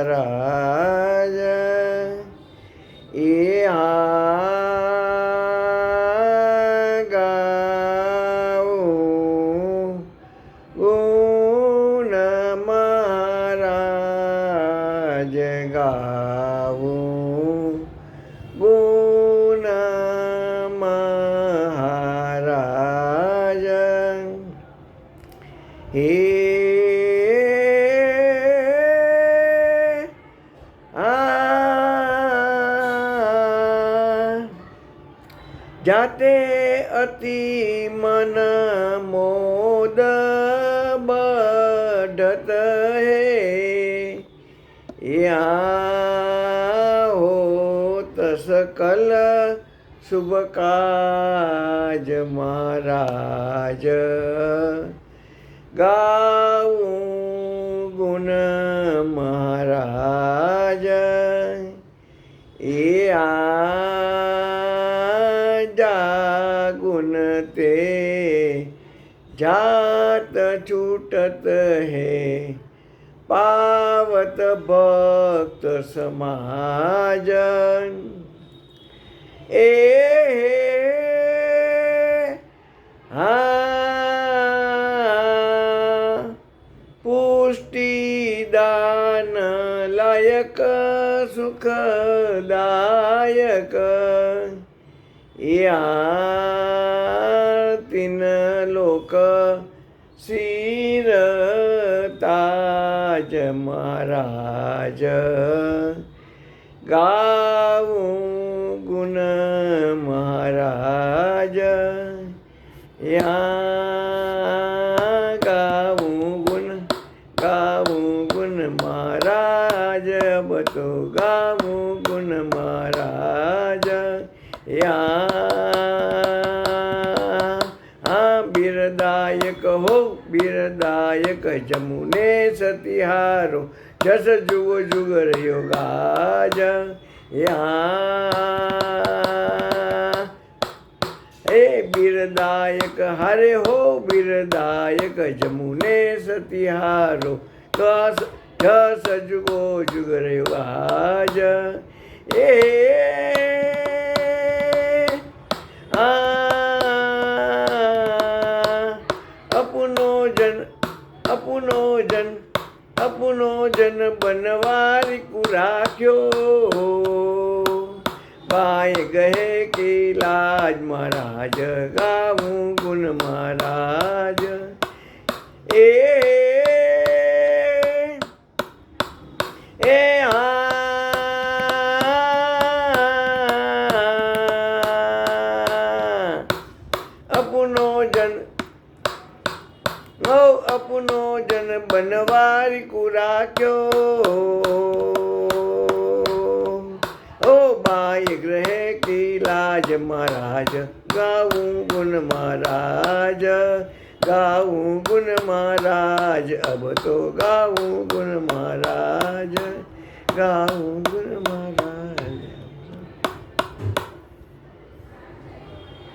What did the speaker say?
મહારાજ એ ગાવું ગુણ મહારાજ હે જાતે અતિ મન મોદ બઢત હે યા હોત સકલ શુભ કાજ મહારાજ ગાવું ગુણ મહારાજ એ ते जात छूटत है। पावत भक्त समाजन। ए हे पुष्टि दान लायक सुखदायक। या તાજ મહારાજ ગાવું ગુણ મહારાજ યા ગાવું ગુણ ગાવું ગુણ મહારાજ બતો ગાવું ગુણ મહારાજ યા બિરદાયક હો બિરદાયક જમુને સતિહારો જસ જુગો જુગ રહ્યો ગાજ યા હે બિરદાયક હરે હો બિરદાયક જમુને સતિહારો કસ જસ જુગો જુગ રહ્યો આજ એ જન અપનો જન બનવારી કુરાખ્યો. બાય ગહે કે લાજ મહારાજ ગાવું ગુણ મહારાજ. અપનો જન બનવારી કુરાખ્યો ઓ બાય ગ્રહે કી લાજ મહારાજ ગાવું ગુણ મહારાજ ગાવું ગુણ મહારાજ અબ તો ગાવું ગુણ મહારાજ ગાવું ગુણ મહારાજ